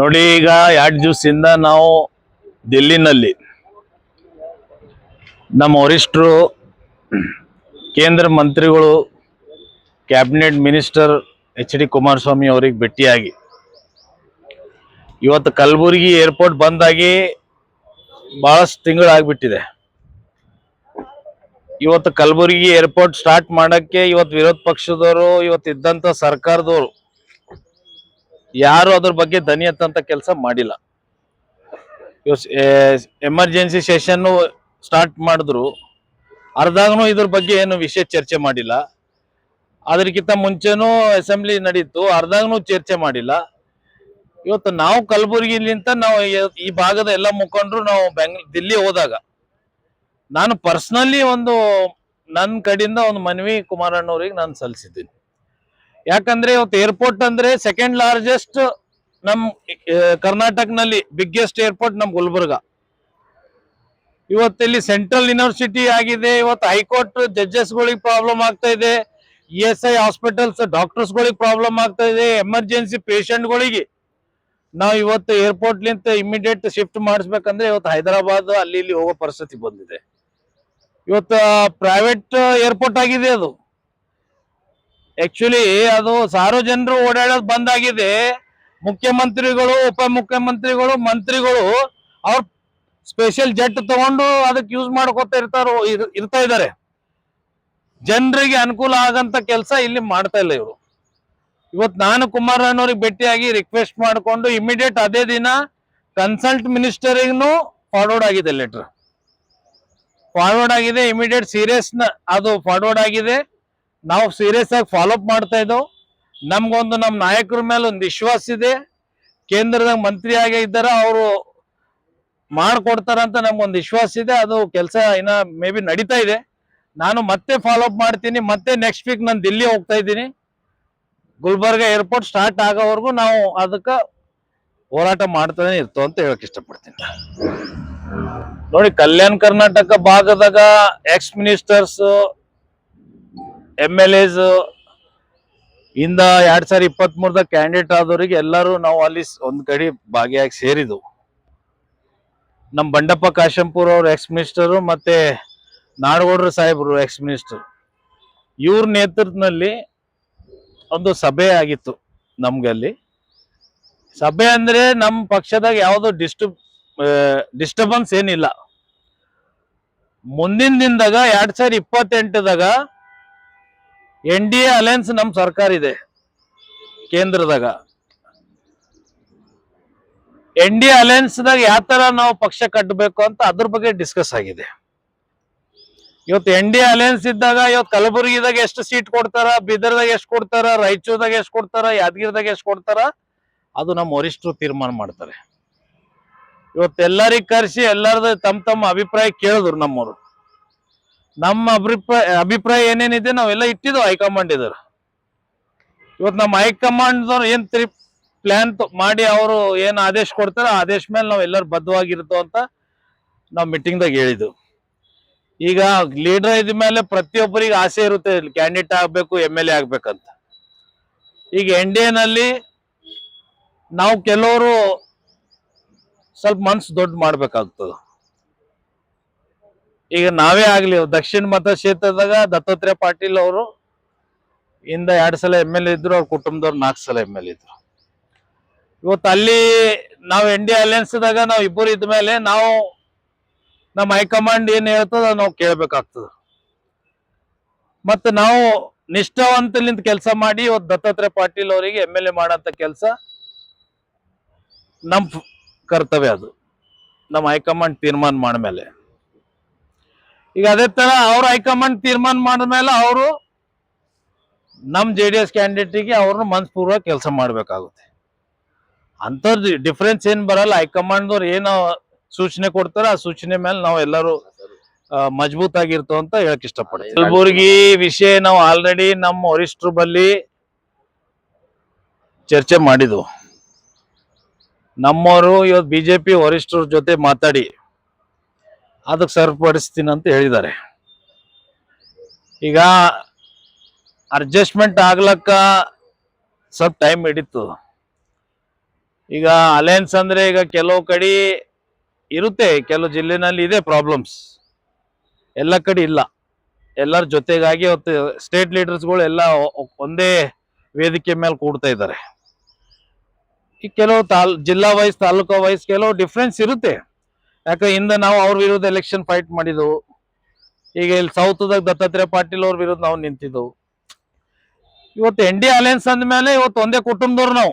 ನೋಡಿ ಈಗ ಎರಡು ದಿವಸದಿಂದ ನಾವು ದಿಲ್ಲಿನಲ್ಲಿ ನಮ್ಮ ವರಿಷ್ಠರು, ಕೇಂದ್ರ ಮಂತ್ರಿಗಳು, cabinet minister H D Kumaraswamy ಅವ್ರಿಗೆ ಭೇಟಿಯಾಗಿ. ಇವತ್ತು ಕಲಬುರಗಿ ಏರ್ಪೋರ್ಟ್ ಬಂದಾಗಿ ಬಹಳಷ್ಟು ತಿಂಗಳಾಗ್ಬಿಟ್ಟಿದೆ. ಇವತ್ತು ಕಲಬುರಗಿ ಏರ್ಪೋರ್ಟ್ ಸ್ಟಾರ್ಟ್ ಮಾಡಕ್ಕೆ ಇವತ್ತು ವಿರೋಧ ಪಕ್ಷದವರು, ಇವತ್ತು ಇದ್ದಂತ ಸರ್ಕಾರದವರು ಯಾರು ಅದ್ರ ಬಗ್ಗೆ ದನಿ ಎತ್ತಂತ ಕೆಲಸ ಮಾಡಿಲ್ಲ. ಎಮರ್ಜೆನ್ಸಿ ಸೆಷನ್ ಸ್ಟಾರ್ಟ್ ಮಾಡಿದ್ರು. ಅರ್ಧಾಗನು ಇದ್ರ ಬಗ್ಗೆ ಏನು ವಿಷಯ ಚರ್ಚೆ ಮಾಡಿಲ್ಲ. ಅದಕ್ಕಿಂತ ಮುಂಚೆನೂ ಅಸೆಂಬ್ಲಿ ನಡೀತು ಅರ್ಧಾಗನು ಚರ್ಚೆ ಮಾಡಿಲ್ಲ. ಇವತ್ತು ನಾವು ಕಲಬುರಗಿಲಿಂತ ನಾವು ಈ- ಭಾಗದ ಎಲ್ಲ ಮುಖಂಡರು ನಾವು ಬೆಂಗ್ ದಿಲ್ಲಿ ಹೋದಾಗ, ನಾನು ಪರ್ಸನಲಿ ಒಂದು ನನ್ನ ಕಡೆಯಿಂದ ಒಂದು ಮನವಿ ಕುಮಾರಣ್ಣವ್ರಿಗೆ ನಾನು ಸಲ್ಲಿಸಿದ್ದೀನಿ. ಯಾಕಂದ್ರೆ ಇವತ್ತು ಏರ್ಪೋರ್ಟ್ ಅಂದ್ರೆ ಸೆಕೆಂಡ್ ಲಾರ್ಜೆಸ್ಟ್ ನಮ್ ಕರ್ನಾಟಕನಲ್ಲಿ ಬಿಗ್ಗೆಸ್ಟ್ ಏರ್ಪೋರ್ಟ್ ನಮ್ ಗುಲ್ಬರ್ಗ. ಇವತ್ತಿಲ್ಲಿ ಸೆಂಟ್ರಲ್ ಯೂನಿವರ್ಸಿಟಿ ಆಗಿದೆ, ಇವತ್ತು ಹೈಕೋರ್ಟ್ ಜಡ್ಜಸ್ಗಳಿಗೆ ಪ್ರಾಬ್ಲಮ್ ಆಗ್ತಾ ಇದೆ ಇ ಎಸ್ ಐ ಹಾಸ್ಪಿಟಲ್ಸ್ ಡಾಕ್ಟರ್ಸ್ಗಳಿಗೆ ಪ್ರಾಬ್ಲಮ್ ಆಗ್ತಾ ಇದೆ ಎಮರ್ಜೆನ್ಸಿ ಪೇಷಂಟ್ಗಳಿಗೆ ನಾವು ಇವತ್ತು ಏರ್ಪೋರ್ಟ್ ಲಿಂತ ಇಮಿಡಿಯೇಟ್ ಶಿಫ್ಟ್ ಮಾಡಿಸ್ಬೇಕಂದ್ರೆ ಇವತ್ತು ಹೈದರಾಬಾದ್ ಅಲ್ಲಿ ಇಲ್ಲಿ ಹೋಗೋ ಪರಿಸ್ಥಿತಿ ಬಂದಿದೆ. ಇವತ್ತು ಪ್ರೈವೇಟ್ ಏರ್ಪೋರ್ಟ್ ಆಗಿದೆ ಅದು. ಆಕ್ಚುಲಿ ಅದು ಸಾರ್ವಜನರು ಓಡಾಡೋದು ಬಂದಾಗಿದೆ. ಮುಖ್ಯಮಂತ್ರಿಗಳು ಉಪ ಮುಖ್ಯಮಂತ್ರಿಗಳು ಮಂತ್ರಿಗಳು ಅವ್ರ ಸ್ಪೆಷಲ್ ಜೆಟ್ ತಗೊಂಡು ಅದಕ್ಕೆ ಯೂಸ್ ಮಾಡ್ಕೊತಾ ಇರ್ತಾರೋ, ಇರ್- ಇರ್ತಾ ಇದ್ದಾರೆ. ಜನರಿಗೆ ಅನುಕೂಲ ಆಗಂತ ಕೆಲಸ ಇಲ್ಲಿ ಮಾಡ್ತಾ ಇಲ್ಲ ಇವರು. ಇವತ್ತು ನಾನು ಕುಮಾರಣ್ಣವ್ರಿಗೆ ಭೇಟಿಯಾಗಿ ರಿಕ್ವೆಸ್ಟ್ ಮಾಡಿಕೊಂಡು ಇಮಿಡಿಯೇಟ್ ಅದೇ ದಿನ ಕನ್ಸಲ್ಟ್ ಮಿನಿಸ್ಟರಿಗೂ ಫಾರ್ವರ್ಡ್ ಆಗಿದೆ ಲೆಟರ್ ಫಾರ್ವರ್ಡ್ ಆಗಿದೆ ಇಮಿಡಿಯೇಟ್ ಸೀರಿಯಸ್ ಅದು ಫಾರ್ವರ್ಡ್ ಆಗಿದೆ. ನಾವು ಸೀರಿಯಸ್ ಆಗಿ ಫಾಲೋ ಅಪ್ ಮಾಡ್ತಾ ಇದ್ದೆವು. ನಮ್ಗೊಂದು ನಮ್ಮ ನಾಯಕರ ಮೇಲೆ ಒಂದು ವಿಶ್ವಾಸ ಇದೆ. ಕೇಂದ್ರದಾಗ ಮಂತ್ರಿ ಆಗಿ ಇದ್ದಾರ, ಅವರು ಮಾಡ್ಕೊಡ್ತಾರಂತ ನಮ್ಗೊಂದು ವಿಶ್ವಾಸ ಇದೆ. ಅದು ಕೆಲಸ ಇನ್ನ ಮೇ ಬಿ ನಡೀತಾ ಇದೆ. ನಾನು ಮತ್ತೆ ಫಾಲೋ ಅಪ್ ಮಾಡ್ತೀನಿ. ಮತ್ತೆ ನೆಕ್ಸ್ಟ್ ವೀಕ್ ನಾನು ದಿಲ್ಲಿ ಹೋಗ್ತಾ ಇದ್ದೀನಿ. ಗುಲ್ಬರ್ಗ ಏರ್ಪೋರ್ಟ್ ಸ್ಟಾರ್ಟ್ ಆಗೋವರೆಗೂ ನಾವು ಅದಕ್ಕೆ ಹೋರಾಟ ಮಾಡ್ತಾನೆ ಇರ್ತು ಅಂತ ಹೇಳಕ್ ಇಷ್ಟಪಡ್ತೀನಿ. ನೋಡಿ, ಕಲ್ಯಾಣ ಕರ್ನಾಟಕ ಭಾಗದಾಗ ex ministers M L S ಇಂದ ಎರಡ್ ಸಾವಿರ ಇಪ್ಪತ್ತ್ ಮೂರದಾಗ ಕ್ಯಾಂಡಿಡೇಟ್ ಆದವರಿಗೆ ಎಲ್ಲರೂ ನಾವು ಅಲ್ಲಿ ಒಂದ್ ಕಡೆ ಭಾಗಿಯಾಗಿ ಸೇರಿದ್ವು. ನಮ್ ಬಂಡಪ್ಪ ಕಾಶಂಪುರ್ ಅವ್ರ ಎಕ್ಸ್ ಮಿನಿಸ್ಟರು ಮತ್ತೆ ನಾಡಗೌಡ್ರ ಸಾಹೇಬ್ರು ಎಕ್ಸ್ ಮಿನಿಸ್ಟರ್ ಇವ್ರ ನೇತೃತ್ವದಲ್ಲಿ ಒಂದು ಸಭೆ ಆಗಿತ್ತು ನಮ್ಗಲ್ಲಿ ಸಭೆ ಅಂದ್ರೆ ನಮ್ಮ ಪಕ್ಷದಾಗ ಯಾವುದು ಡಿಸ್ಟರ್ಬ್ ಡಿಸ್ಟರ್ಬೆನ್ಸ್ ಏನಿಲ್ಲ. ಮುಂದಿನ ದಿನದಾಗ ಎರಡ್ ಸಾವಿರ ಇಪ್ಪತ್ತೆಂಟದಾಗ ಎನ್ ಡಿ ಎ ಅಲಯನ್ಸ್ ನಮ್ಮ ಸರ್ಕಾರ ಇದೆ ಕೇಂದ್ರದಾಗ. ಎನ್ ಡಿ ಎ ಅಲಯನ್ಸ್ದಾಗ ಯಾವ ತರ ನಾವು ಪಕ್ಷ ಕಟ್ಟಬೇಕು ಅಂತ ಅದ್ರ ಬಗ್ಗೆ ಡಿಸ್ಕಸ್ ಆಗಿದೆ. ಇವತ್ತು ಎನ್ ಡಿ ಅಲಯನ್ಸ್ ಇದ್ದಾಗ ಇವತ್ತು ಕಲಬುರಗಿದಾಗ ಎಷ್ಟು ಸೀಟ್ ಕೊಡ್ತಾರ, ಬೀದರ್ದಾಗ ಎಷ್ಟು ಕೊಡ್ತಾರ, ರಾಯಚೂರ್ದಾಗ ಎಷ್ಟು ಕೊಡ್ತಾರ, ಯಾದಗಿರಿದಾಗ ಎಷ್ಟು ಕೊಡ್ತಾರ, ಅದು ನಮ್ಮ ವರಿಷ್ಠರು ತೀರ್ಮಾನ ಮಾಡ್ತಾರೆ. ಎಲ್ಲರಿಗೂ ಕರೆಸಿ ಎಲ್ಲರದ ತಮ್ಮ ತಮ್ಮ ಅಭಿಪ್ರಾಯ ಕೇಳಿದ್ರು ನಮ್ಮವರು. ನಮ್ಮ ಅಭಿಪ್ರಾಯ ಅಭಿಪ್ರಾಯ ಏನೇನಿದೆ ನಾವೆಲ್ಲ ಇಟ್ಟಿದ್ದು ಹೈಕಮಾಂಡ್ ಇದ್ರು. ಇವತ್ತು ನಮ್ಮ ಹೈಕಮಾಂಡ್ ಏನ್ ತ್ರಿ ಪ್ಲಾನ್ ಮಾಡಿ ಅವರು ಏನು ಆದೇಶ ಕೊಡ್ತಾರ ಆದೇಶ ಮೇಲೆ ನಾವೆಲ್ಲರೂ ಬದ್ಧವಾಗಿರ್ತೋ ಅಂತ ನಾವು ಮೀಟಿಂಗ್ದಾಗ ಹೇಳಿದ್ದು. ಈಗ ಲೀಡರ್ ಇದ ಮೇಲೆ ಪ್ರತಿಯೊಬ್ಬರಿಗೆ ಆಸೆ ಇರುತ್ತೆ ಕ್ಯಾಂಡಿಡೇಟ್ ಆಗ್ಬೇಕು ಎಂ ಎಲ್ ಎ ಆಗ್ಬೇಕಂತ. ಈಗ ಎನ್ ಡಿ ನಲ್ಲಿ ನಾವು ಕೆಲವರು ಸ್ವಲ್ಪ ಮನ್ಸು ದೊಡ್ಡ ಮಾಡ್ಬೇಕಾಗ್ತದ. ಈಗ ನಾವೇ ಆಗಲಿ, ದಕ್ಷಿಣ ಮತಕ್ಷೇತ್ರದಾಗ ದತ್ತಾತ್ರೇಯ ಪಾಟೀಲ್ ಅವರು ಇಂದ ಎರಡು ಸಲ ಎಂ ಎಲ್ ಎ ಇದ್ರು, ಅವ್ರ ಕುಟುಂಬದವ್ರು ನಾಲ್ಕು ಸಲ ಎಂ ಎಲ್ ಇದ್ರು. ಇವತ್ತು ಅಲ್ಲಿ ನಾವು ಎನ್ ಡಿ ಅಲಯನ್ಸ್ದಾಗ ನಾವು ಇಬ್ಬರು ಇದ್ಮೇಲೆ ನಾವು ನಮ್ಮ ಹೈಕಮಾಂಡ್ ಏನು ಹೇಳ್ತದ ನಾವು ಕೇಳ್ಬೇಕಾಗ್ತದ. ಮತ್ತೆ ನಾವು ನಿಷ್ಠಾವಂತಲಿಂದ ಕೆಲಸ ಮಾಡಿ ಇವತ್ತು ದತ್ತಾತ್ರೇಯ ಪಾಟೀಲ್ ಅವರಿಗೆ ಎಂ ಎಲ್ ಎ ಮಾಡೋಂಥ ಕೆಲಸ ನಮ್ಮ ಕರ್ತವ್ಯ ಅದು. ನಮ್ಮ ಹೈಕಮಾಂಡ್ ತೀರ್ಮಾನ ಮಾಡ್ಮೇಲೆ. ಈಗ ಅದೇ ತರ ಅವ್ರ ಹೈಕಮಾಂಡ್ ತೀರ್ಮಾನ ಮಾಡಿದ್ಮೇಲೆ ಅವರು ನಮ್ ಜೆ ಡಿ ಎಸ್ ಕ್ಯಾಂಡಿಡೇಟಿಗೆ ಅವ್ರನ್ನ ಮನಸ್ಪೂರ್ವಕ ಕೆಲಸ ಮಾಡ್ಬೇಕಾಗುತ್ತೆ. ಅಂಥದ್ದು ಡಿಫ್ರೆನ್ಸ್ ಏನ್ ಬರಲ್ಲ. ಹೈಕಮಾಂಡ್ದವ್ರು ಏನು ಸೂಚನೆ ಕೊಡ್ತಾರ ಆ ಸೂಚನೆ ಮೇಲೆ ನಾವು ಎಲ್ಲರೂ ಮಜಬೂತ್ ಆಗಿರ್ತೋ ಅಂತ ಹೇಳಕ್ ಇಷ್ಟಪಡ್ತೀನಿ. ಕಲಬುರ್ಗಿ ವಿಷಯ ನಾವು ಆಲ್ರೆಡಿ ನಮ್ಮ ವರಿಷ್ಠರ ಬಲ್ಲಿ ಚರ್ಚೆ ಮಾಡಿದ್ವು. ನಮ್ಮವರು ಇವತ್ತು ಬಿಜೆಪಿ ವರಿಷ್ಠರ ಜೊತೆ ಮಾತಾಡಿ ಅದಕ್ಕೆ ಸರಿಪಡಿಸ್ತೀನಿ ಅಂತ ಹೇಳಿದ್ದಾರೆ. ಈಗ ಅಡ್ಜಸ್ಟ್ಮೆಂಟ್ ಆಗ್ಲಕ್ಕ ಸ್ವಲ್ಪ ಟೈಮ್ ಹಿಡಿತು. ಈಗ ಅಲಯನ್ಸ್ ಅಂದ್ರೆ ಈಗ ಕೆಲವು ಕಡೆ ಇರುತ್ತೆ, ಕೆಲವು ಜಿಲ್ಲೆನಲ್ಲಿ ಇದೆ ಪ್ರಾಬ್ಲಮ್ಸ್ ಎಲ್ಲ ಕಡೆ ಇಲ್ಲ. ಎಲ್ಲರ ಜೊತೆಗಾಗಿ ಅವತ್ತು ಸ್ಟೇಟ್ ಲೀಡರ್ಸ್ಗಳು ಎಲ್ಲ ಒಂದೇ ವೇದಿಕೆ ಮೇಲೆ ಕೂಡ್ತಾ ಇದ್ದಾರೆ. ಈ ಕೆಲವು ತಾಲ್, ಜಿಲ್ಲಾ ವೈಸ್ ತಾಲೂಕಾ ವೈಸ್ ಕೆಲವು ಡಿಫ್ರೆನ್ಸ್ ಇರುತ್ತೆ. ಯಾಕೆ ಹಿಂದೆ ನಾವು ಅವ್ರ ವಿರುದ್ಧ ಎಲೆಕ್ಷನ್ ಫೈಟ್ ಮಾಡಿದೆವು. ಈಗ ಇಲ್ಲಿ ಸೌತ್ದಾಗ ದತ್ತಾತ್ರೇಯ ಪಾಟೀಲ್ ಅವ್ರ ವಿರುದ್ಧ ನಾವು ನಿಂತಿದ್ದೆವು. ಇವತ್ತು ಎನ್ ಡಿ ಅಲಯನ್ಸ್ ಅಂದ್ಮೇಲೆ ಇವತ್ತು ಒಂದೇ ಕುಟುಂಬದವ್ರು ನಾವು.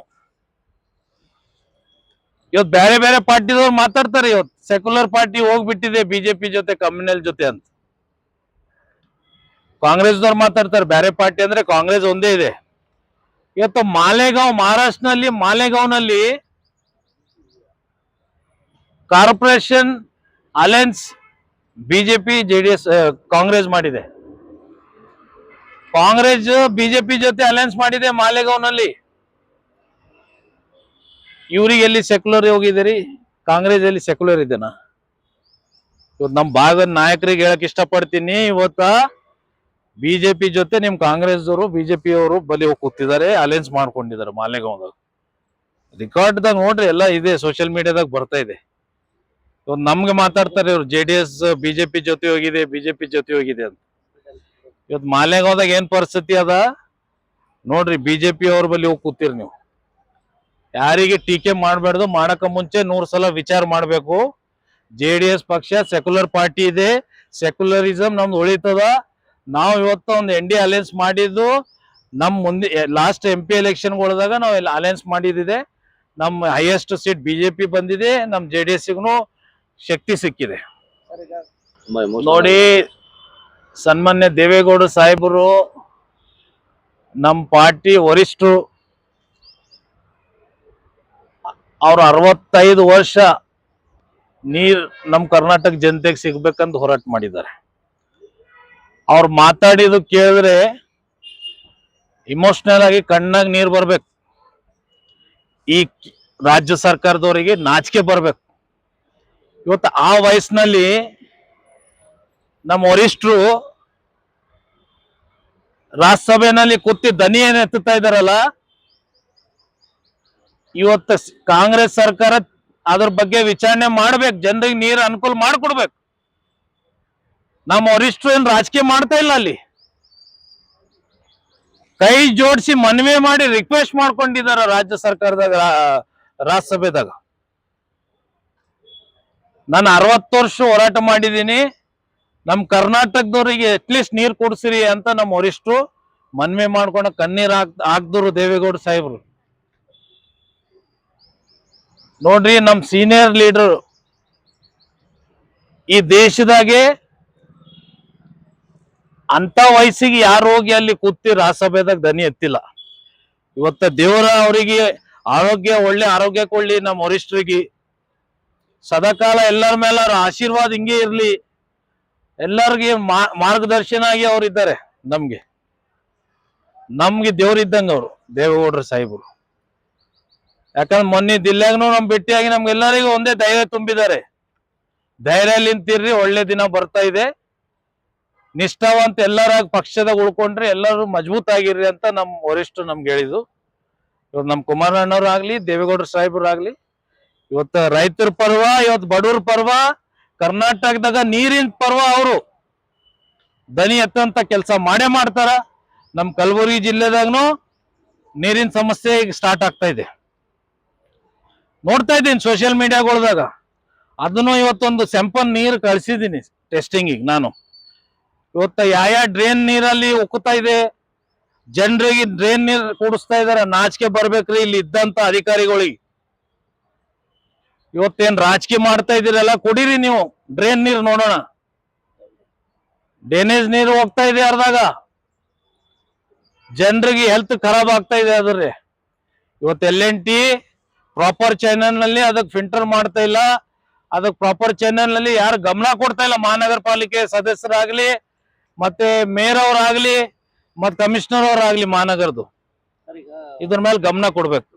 ಇವತ್ತು ಬೇರೆ ಬೇರೆ ಪಾರ್ಟಿದವ್ರು ಮಾತಾಡ್ತಾರೆ ಇವತ್ತು. ಸೆಕ್ಯುಲರ್ ಪಾರ್ಟಿ ಹೋಗ್ಬಿಟ್ಟಿದೆ ಬಿಜೆಪಿ ಜೊತೆ ಕಮ್ಯುನಲ್ ಜೊತೆ ಅಂತ. ಕಾಂಗ್ರೆಸ್ದವ್ರು ಮಾತಾಡ್ತಾರೆ, ಬೇರೆ ಪಾರ್ಟಿ ಅಂದ್ರೆ ಕಾಂಗ್ರೆಸ್ ಒಂದೇ ಇದೆ. ಇವತ್ತು ಮಾಲೆಗಾಂವ್, ಮಹಾರಾಷ್ಟ್ರನಲ್ಲಿ ಮಾಲೆಗಾಂವ್ನಲ್ಲಿ ಕಾರ್ಪೊರೇಷನ್ ಅಲಯನ್ಸ್ ಬಿಜೆಪಿ ಎಸ್ ಕಾಂಗ್ರೆಸ್ ಮಾಡಿದೆ. ಕಾಂಗ್ರೆಸ್, ಬಿಜೆಪಿ ಜೊತೆ ಅಲೆನ್ಸ್ ಮಾಡಿದೆ ಮಾಲೆಗಾವ್ನಲ್ಲಿ. ಇವ್ರಿಗೆ ಎಲ್ಲಿ ಸೆಕ್ಯುಲರ್ ಹೋಗಿದ್ದೀರಿ? ಕಾಂಗ್ರೆಸ್ ಎಲ್ಲಿ ಸೆಕ್ಯುಲರ್ ಇದ್ದೇನ? ಇವತ್ತು ನಮ್ಮ ಭಾಗದ ನಾಯಕರಿಗೆ ಹೇಳಕ್ ಇಷ್ಟಪಡ್ತೀನಿ. ಇವತ್ತ ಬಿಜೆಪಿ ಜೊತೆ ನಿಮ್ ಕಾಂಗ್ರೆಸ್ ಅವರು ಬಿಜೆಪಿ ಅವರು ಬಲಿ ಹೋಗಿ ಕೂತಿದ್ದಾರೆ ಅಲೆನ್ಸ್ ಮಾಡ್ಕೊಂಡಿದ್ದಾರೆ ರೆಕಾರ್ಡ್ ರೆಕಾರ್ಡ್ದಾಗ ನೋಡ್ರಿ, ಎಲ್ಲ ಇದೆ ಸೋಷಿಯಲ್ ಮೀಡಿಯಾದಾಗ ಬರ್ತಾ ಇದೆ. ಇವತ್ತು ನಮ್ಗೆ ಮಾತಾಡ್ತಾರೆ ಇವ್ರು. ಜೆ ಡಿ ಎಸ್ ಬಿಜೆಪಿ ಜೊತೆ ಹೋಗಿದೆ ಬಿಜೆಪಿ ಜೊತೆ ಹೋಗಿದೆ ಅಂತ. ಇವತ್ತು ಹೋದಾಗ ಏನ್ ಪರಿಸ್ಥಿತಿ ಅದ? ನೋಡ್ರಿ ಬಿಜೆಪಿ ಅವ್ರ ಬಳಿ ಹೋಗಿ ಕೂತೀರಿ ನೀವು. ಯಾರಿಗೆ ಟೀಕೆ ಮಾಡಬಾರ್ದು ಮಾಡಕ ಮುಂಚೆ ನೂರ್ ಸಲ ವಿಚಾರ ಮಾಡಬೇಕು. ಜೆ ಡಿ ಎಸ್ ಪಕ್ಷ ಸೆಕ್ಯುಲರ್ ಪಾರ್ಟಿ ಇದೆ. ಸೆಕ್ಯುಲರಿಸಮ್ ನಮ್ದು ಉಳಿತದ. ನಾವು ಇವತ್ತು ಒಂದು ಎನ್ ಡಿ ಅಲಯನ್ಸ್ ಮಾಡಿದ್ದು ನಮ್ಮ ಮುಂದೆ ಲಾಸ್ಟ್ ಎಂ ಪಿ ಎಲೆಕ್ಷನ್ಗಳದಾಗ ನಾವು ಅಲಯನ್ಸ್ ಮಾಡಿದಿದೆ ನಮ್ಮ ಹೈಯೆಸ್ಟ್ ಸೀಟ್ ಬಿಜೆಪಿ ಬಂದಿದೆ. ನಮ್ಮ ಜೆ ಡಿ ಎಸ್ ಶಕ್ತಿ ಸಿಕ್ಕಿದೆ. ನೋಡಿ ಸನ್ಮಾನ್ಯ ದೇವೇಗೌಡ ಸಾಹೇಬರು ನಮ್ಮ ಪಾರ್ಟಿ ವರಿಷ್ಠರು ಅವ್ರು ಅರವತ್ತೈದು ವರ್ಷ ನೀರ್ ನಮ್ಮ ಕರ್ನಾಟಕ ಜನತೆಗೆ ಸಿಗ್ಬೇಕಂತ ಹೋರಾಟ ಮಾಡಿದ್ದಾರೆ. ಅವ್ರು ಮಾತಾಡಿದ್ದು ಕೇಳಿದ್ರೆ ಇಮೋಷನಲ್ ಆಗಿ ಕಣ್ಣಾಗ ನೀರ್ ಬರ್ಬೇಕು. ಈ ರಾಜ್ಯ ಸರ್ಕಾರದವರಿಗೆ ನಾಚಿಕೆ ಬರ್ಬೇಕು. ಇವತ್ತು ಆ ವಯಸ್ಸಿನಲ್ಲಿ ನಮ್ಮ ವರಿಷ್ಠರು ರಾಜ್ಯಸಭೆನಲ್ಲಿ ಕೂತಿ ದನಿ ಏನು ಎತ್ತುತ್ತಾ ಇದಾರಲ್ಲ ಇವತ್ತು ಕಾಂಗ್ರೆಸ್ ಸರ್ಕಾರ ಅದ್ರ ಬಗ್ಗೆ ವಿಚಾರಣೆ ಮಾಡ್ಬೇಕು, ಜನರಿಗೆ ನೀರು ಅನುಕೂಲ ಮಾಡಿಕೊಡ್ಬೇಕು. ನಮ್ಮ ವರಿಷ್ಠರು ಏನು ರಾಜಕೀಯ ಮಾಡ್ತಾ ಇಲ್ಲ ಅಲ್ಲಿ. ಕೈ ಜೋಡಿಸಿ ಮನವಿ ಮಾಡಿ ರಿಕ್ವೆಸ್ಟ್ ಮಾಡ್ಕೊಂಡಿದಾರ ರಾಜ್ಯ ಸರ್ಕಾರದಾಗ ರಾಜ್ಯಸಭೆದಾಗ. ನಾನು ಅರವತ್ತು ವರ್ಷ ಹೋರಾಟ ಮಾಡಿದ್ದೀನಿ. ನಮ್ಮ ಕರ್ನಾಟಕದವರಿಗೆ ಅಟ್ಲೀಸ್ಟ್ ನೀರು ಕೊಡ್ಸಿರಿ ಅಂತ ನಮ್ಮ ವರಿಷ್ಠರು ಮನ್ವಿ ಮಾಡ್ಕೊಂಡು ಕಣ್ಣೀರ್ ಹಾಕ್ ದೇವೇಗೌಡ ಸಾಹೇಬ್ರು. ನೋಡ್ರಿ ನಮ್ಮ ಸೀನಿಯರ್ ಲೀಡರ್ ಈ ದೇಶದಾಗೆ ಅಂತ ವಯಸ್ಸಿಗೆ ಯಾರು ಹೋಗಿ ಅಲ್ಲಿ ಕೂತಿ ರಾಜ್ಯಸಭೆದಾಗ ದನಿ ಎತ್ತಿಲ್ಲ. ಇವತ್ತ ದೇವರ ಅವರಿಗೆ ಆರೋಗ್ಯ, ಒಳ್ಳೆ ಆರೋಗ್ಯ ಕೊಡ್ಲಿ ನಮ್ಮ ವರಿಷ್ಠರಿಗೆ ಸದಾಕಾಲ ಎಲ್ಲರ ಮೇಲೆ ಅವ್ರ ಆಶೀರ್ವಾದ ಹಿಂಗೆ ಇರಲಿ. ಎಲ್ಲರಿಗೆ ಮಾರ್ಗದರ್ಶನ ಆಗಿ ಅವ್ರು ಇದ್ದಾರೆ ನಮ್ಗೆ. ನಮ್ಗೆ ದೇವ್ರು ಇದ್ದಂಗ ಅವ್ರು, ದೇವೇಗೌಡ್ರ ಸಾಹೇಬರು. ಯಾಕಂದ್ರೆ ಮೊನ್ನೆ ದಿಲ್ಲಾಗ್ನು ನಮ್ ಭೇಟಿಯಾಗಿ ನಮ್ಗೆಲ್ಲರಿಗೂ ಒಂದೇ ಧೈರ್ಯ ತುಂಬಿದ್ದಾರೆ. ಧೈರ್ಯ ನಿಂತಿರ್ರಿ ಒಳ್ಳೆ ದಿನ ಬರ್ತಾ ಇದೆ. ನಿಷ್ಠಾವಂತ ಎಲ್ಲರ ಪಕ್ಷದಾಗ ಉಳ್ಕೊಂಡ್ರೆ ಎಲ್ಲರೂ ಮಜಬೂತ್ ಆಗಿರ್ರಿ ಅಂತ ನಮ್ಮ ವರಿಷ್ಠರು ನಮ್ಗೆ ಹೇಳಿದ್ರು. ಇವ್ರು ನಮ್ಮ ಕುಮಾರಣ್ಣವ್ರು ಆಗ್ಲಿ, ದೇವೇಗೌಡ್ರ ಸಾಹೇಬ್ರು ಆಗ್ಲಿ ಇವತ್ತು ರೈತರ ಪರ್ವ, ಇವತ್ತು ಬಡವ್ರ ಪರ್ವ, ಕರ್ನಾಟಕದಾಗ ನೀರಿನ ಪರ್ವ ಅವರು. ದನಿ ಎತ್ತಂತ ಕೆಲಸ ಮಾಡೇ ಮಾಡ್ತಾರ. ನಮ್ ಕಲಬುರಗಿ ಜಿಲ್ಲೆದಾಗನು ನೀರಿನ ಸಮಸ್ಯೆ ಈಗ ಸ್ಟಾರ್ಟ್ ಆಗ್ತಾ ಇದೆ. ನೋಡ್ತಾ ಇದ್ದೀನಿ ಸೋಷಿಯಲ್ ಮೀಡಿಯಾಗಳ್ದಾಗ ಅದನ್ನು ಇವತ್ತೊಂದು ಸೆಂಪಲ್ ನೀರು ಕಳ್ಸಿದ್ದೀನಿ ಟೆಸ್ಟಿಂಗಿಗೆ ನಾನು. ಇವತ್ತ ಯಾವ ಡ್ರೈನ್ ನೀರಲ್ಲಿ ಉಕ್ಕುತ್ತಾ ಇದೆ? ಜನರಿಗೆ ಡ್ರೈನ್ ನೀರು ಕೂಡಿಸ್ತಾ ಇದಾರೆ. ನಾಚಿಕೆ ಬರ್ಬೇಕ್ರಿ, ಇಲ್ಲಿ ಇದ್ದಂತ ಅಧಿಕಾರಿಗಳಿಗೆ. ಇವತ್ತೇನ್ ರಾಜಕೀಯ ಮಾಡ್ತಾ ಇದೀರಲ್ಲ ಕುಡೀರಿ ನೀವು. ಡ್ರೈನ್ ನೀರ್ ನೋಡೋಣ. ಡ್ರೈನೇಜ್ ನೀರು ಹೋಗ್ತಾ ಇದೆ ಅರ್ದಾಗ ಜನರಿಗೆ ಹೆಲ್ತ್ ಖರಾಬ್ ಆಗ್ತಾ ಇದೆ ಅದ್ರಿ ಇವತ್ತು ಎಲ್ ಎನ್ ಟಿ ಪ್ರಾಪರ್ ಚಾನೆಲ್ನಲ್ಲಿ ಅದಕ್ಕೆ ಫಿಲ್ಟರ್ ಮಾಡ್ತಾ ಇಲ್ಲ. ಅದಕ್ಕೆ ಪ್ರಾಪರ್ ಚಾನೆಲ್ನಲ್ಲಿ ಯಾರು ಗಮನ ಕೊಡ್ತಾ ಇಲ್ಲ. ಮಹಾನಗರ ಪಾಲಿಕೆ ಸದಸ್ಯರಾಗ್ಲಿ ಮತ್ತೆ ಮೇಯರ್ ಅವ್ರಾಗ್ಲಿ ಮತ್ತೆ ಕಮಿಷನರ್ ಆಗಲಿ ಮಹಾನಗರದು ಇದ್ರ ಮೇಲೆ ಗಮನ ಕೊಡ್ಬೇಕು.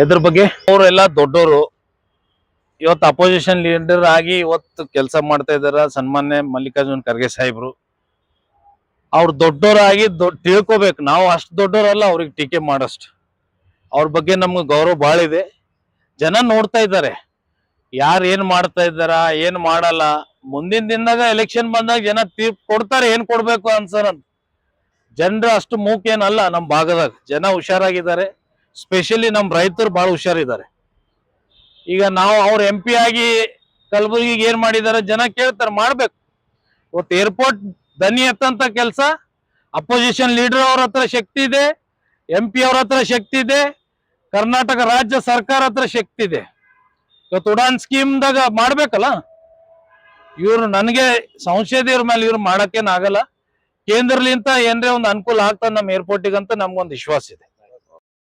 ಇದ್ರ ಬಗ್ಗೆ ಅವರೆಲ್ಲ ದೊಡ್ಡವರು ಇವತ್ತು ಅಪೋಸಿಷನ್ ಲೀಡರ್ ಆಗಿ ಇವತ್ತು ಕೆಲಸ ಮಾಡ್ತಾ ಇದಾರ ಸನ್ಮಾನ್ಯ ಮಲ್ಲಿಕಾರ್ಜುನ್ ಖರ್ಗೆ ಸಾಹೇಬ್ರು. ಅವ್ರು ದೊಡ್ಡವರಾಗಿ ದೊಡ್ಡ ತಿಳ್ಕೊಬೇಕು. ನಾವು ಅಷ್ಟು ದೊಡ್ಡವರಲ್ಲ ಅವ್ರಿಗೆ ಟೀಕೆ ಮಾಡಷ್ಟು. ಅವ್ರ ಬಗ್ಗೆ ನಮ್ಗೆ ಗೌರವ ಭಾಳ ಇದೆ. ಜನ ನೋಡ್ತಾ ಇದ್ದಾರೆ ಯಾರು ಏನ್ ಮಾಡ್ತಾ ಇದ್ದಾರ, ಏನ್ ಮಾಡಲ್ಲ. ಮುಂದಿನ ದಿನದಾಗ ಎಲೆಕ್ಷನ್ ಬಂದಾಗ ಜನ ತೀರ್ಪು ಕೊಡ್ತಾರೆ, ಏನ್ ಕೊಡ್ಬೇಕು ಅಂತ. ಜನರು ಅಷ್ಟು ಮೂಕೇನಲ್ಲ ನಮ್ಮ ಭಾಗದಾಗ. ಜನ ಹುಷಾರಾಗಿದ್ದಾರೆ. ಸ್ಪೆಷಲಿ ನಮ್ಮ ರೈತರು ಬಹಳ ಹುಷಾರಿದ್ದಾರೆ. ಈಗ ನಾವು ಅವ್ರ ಎಂ ಪಿ ಆಗಿ ಕಲಬುರಗಿಗೆ ಏನ್ ಮಾಡಿದ್ದಾರೆ ಜನ ಕೇಳ್ತಾರೆ, ಮಾಡ್ಬೇಕು. ಇವತ್ತು ಏರ್ಪೋರ್ಟ್ ದನಿ ಎತ್ತಂತ ಕೆಲಸ ಅಪೋಸಿಷನ್ ಲೀಡರ್ ಅವ್ರ ಹತ್ರ ಶಕ್ತಿ ಇದೆ ಎಂ ಪಿ ಅವ್ರ ಹತ್ರ ಶಕ್ತಿ ಇದೆ, ಕರ್ನಾಟಕ ರಾಜ್ಯ ಸರ್ಕಾರ ಹತ್ರ ಶಕ್ತಿ ಇದೆ. ಇವತ್ತು ಉಡಾನ್ ಸ್ಕೀಮ್ದಾಗ ಮಾಡ್ಬೇಕಲ್ಲ? ಇವ್ರು ನನಗೆ ಇವ್ರ ಮೇಲೆ ಇವ್ರು ಮಾಡೋಕ್ಕೇನಾಗಲ್ಲ ಕೇಂದ್ರಲಿಂತ ಏನರೇ ಒಂದು ಅನುಕೂಲ ಆಗ್ತದೆ ನಮ್ಮ ಏರ್ಪೋರ್ಟಿಗಂತ ನಮ್ಗೊಂದು ವಿಶ್ವಾಸ ಇದೆ.